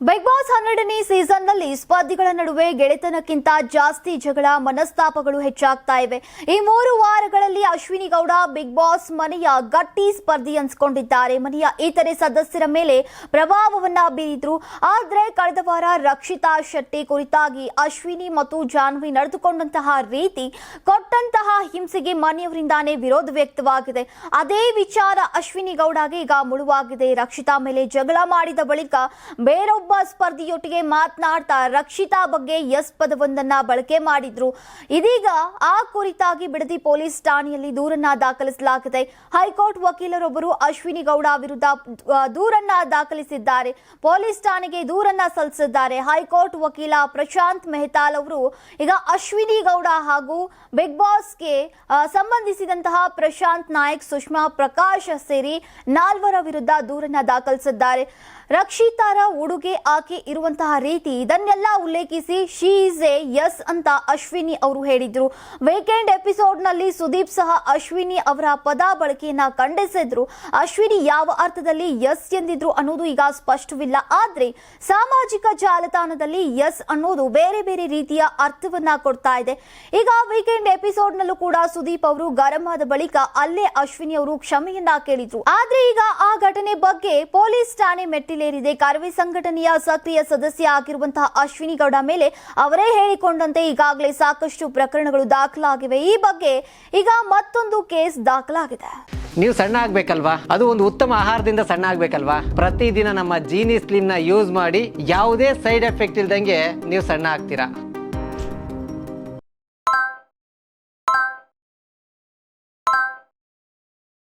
Big boss ಹನ್ನೆರಡನೇ ಸೀಸನ್ನಲ್ಲಿ ಸ್ಪರ್ಧಿಗಳ ನಡುವೆ ಗೆಳೆತನಕ್ಕಿಂತ ಜಾಸ್ತಿ ಜಗಳ ಮನಸ್ತಾಪಗಳು ಹೆಚ್ಚಾಗ್ತಾ ಇವೆ. ಈ ಮೂರು ವಾರಗಳಲ್ಲಿ ಅಶ್ವಿನಿ ಗೌಡ ಬಿಗ್ ಬಾಸ್ ಮನೆಯ ಗಟ್ಟಿ ಸ್ಪರ್ಧಿ ಅನ್ಸ್ಕೊಂಡಿದ್ದಾರೆ ಮನೆಯ ಇತರೆ ಸದಸ್ಯರ ಮೇಲೆ ಪ್ರಭಾವವನ್ನ ಬೀರಿದ್ರು. ಆದ್ರೆ ಕಳೆದ ವಾರ ರಕ್ಷಿತಾ ಶೆಟ್ಟಿ ಕುರಿತಾಗಿ ಅಶ್ವಿನಿ ಮತ್ತು ಜಾನ್ವಿ ನಡೆದುಕೊಂಡಂತಹ ರೀತಿ ಕೊಟ್ಟಂತಹ ಹಿಂಸೆಗೆ ಮನೆಯವರಿಂದಾನೇ ವಿರೋಧ ವ್ಯಕ್ತವಾಗಿದೆ. ಅದೇ ವಿಚಾರ ಅಶ್ವಿನಿ ಗೌಡಗೆ ಈಗ ಮುಳುವಾಗಿದೆ. ರಕ್ಷಿತಾ ಮೇಲೆ ಜಗಳ ಮಾಡಿದ ಬಳಿಕ ಬೇರೊಬ್ಬ ಸ್ಪರ್ಧಿಯೊಟ್ಟಿಗೆ ಮಾತನಾಡ್ತಾ ರಕ್ಷಿತಾ ಬಗ್ಗೆ ಎಸ್ ಪದವೊಂದನ್ನ ಬಳಕೆ ಮಾಡಿದ್ರು. ಇದೀಗ ಆ ಕುರಿತಾಗಿ ಬಿಡದಿ ಪೊಲೀಸ್ ಠಾಣೆಯಲ್ಲಿ ದೂರನ್ನ ದಾಖಲಿಸಲಾಗಿದೆ. ಹೈಕೋರ್ಟ್ ವಕೀಲರೊಬ್ಬರು ಅಶ್ವಿನಿ ಗೌಡ ವಿರುದ್ಧ ದೂರನ್ನ ದಾಖಲಿಸಿದ್ದಾರೆ. ಪೊಲೀಸ್ ಠಾಣೆಗೆ ದೂರನ್ನ ಸಲ್ಲಿಸಿದ್ದಾರೆ. ಹೈಕೋರ್ಟ್ ವಕೀಲ ಪ್ರಶಾಂತ್ ಮೆಹತಾಲ್ ಅವರು ಈಗ ಅಶ್ವಿನಿ ಗೌಡ ಹಾಗೂ ಬಿಗ್ ಬಾಸ್ಗೆ ಆ, ಸಂಬಂಧಿಸಿದಂತಹ ಪ್ರಶಾಂತ್ ನಾಯಕ್ ಸುಷ್ಮಾ ಪ್ರಕಾಶ್ ಸೇರಿ ನಾಲ್ವರ ವಿರುದ್ಧ ದೂರನ್ನ ದಾಖಲಿಸಿದ್ದಾರೆ. ರಕ್ಷಿತಾರ ಉಡುಗೆ ಆಕೆ ಇರುವಂತಹ ರೀತಿ ಇದನ್ನೆಲ್ಲ ಉಲ್ಲೇಖಿಸಿ ಶಿ ಇಸ್ ಎ ಎಸ್ ಅಂತ ಅಶ್ವಿನಿ ಅವರು ಹೇಳಿದ್ರು. ವೀಕೆಂಡ್ ಎಪಿಸೋಡ್ನಲ್ಲಿ ಸುದೀಪ್ ಸಹ ಅಶ್ವಿನಿ ಅವರ ಪದ ಬಳಕೆಯನ್ನ ಖಂಡಿಸಿದ್ರು. ಅಶ್ವಿನಿ ಯಾವ ಅರ್ಥದಲ್ಲಿ ಎಸ್ ಎಂದಿದ್ರು ಅನ್ನೋದು ಈಗ ಸ್ಪಷ್ಟವಿಲ್ಲ. ಆದ್ರೆ ಸಾಮಾಜಿಕ ಜಾಲತಾಣದಲ್ಲಿ ಎಸ್ ಅನ್ನೋದು ಬೇರೆ ಬೇರೆ ರೀತಿಯ ಅರ್ಥವನ್ನ ಕೊಡ್ತಾ ಇದೆ. ಈಗ ವೀಕೆಂಡ್ ಎಪಿಸೋಡ್ ನಲ್ಲೂ ಕೂಡ ಸುದೀಪ್ ಅವರು ಗರಂ ಆದ ಬಳಿಕ ಅಲ್ಲೇ ಅಶ್ವಿನಿ ಅವರು ಕ್ಷಮೆಯನ್ನ ಕೇಳಿದ್ರು. ಆದ್ರೆ ಈಗ ಆ ಘಟನೆ ಬಗ್ಗೆ ಪೊಲೀಸ್ ಠಾಣೆ ಮೆಟ್ಟಿಲೇರಿದೆ. ಕರವೇ ಸಂಘಟನೆಯ ಸಕ್ರಿಯ ಸದಸ್ಯ ಆಗಿರುವಂತಹ ಅಶ್ವಿನಿ ಗೌಡ ಮೇಲೆ ಅವರೇ ಹೇಳಿಕೊಂಡಂತೆ ಈಗಾಗಲೇ ಸಾಕಷ್ಟು ಪ್ರಕರಣಗಳು ದಾಖಲಾಗಿವೆ. ಈ ಬಗ್ಗೆ ಈಗ ಮತ್ತೊಂದು ಕೇಸ್ ದಾಖಲಾಗಿದೆ. ನೀವು ಸಣ್ಣ ಆಗ್ಬೇಕಲ್ವಾ? ಅದು ಒಂದು ಉತ್ತಮ ಆಹಾರದಿಂದ ಸಣ್ಣ ಆಗ್ಬೇಕಲ್ವಾ? ಪ್ರತಿದಿನ ನಮ್ಮ ಜೀನಿ ಸ್ಲಿಮ್ನ ಯೂಸ್ ಮಾಡಿ ಯಾವುದೇ ಸೈಡ್ ಎಫೆಕ್ಟ್ ಇಲ್ದಂಗೆ ನೀವು ಸಣ್ಣ ಆಗ್ತೀರಾ?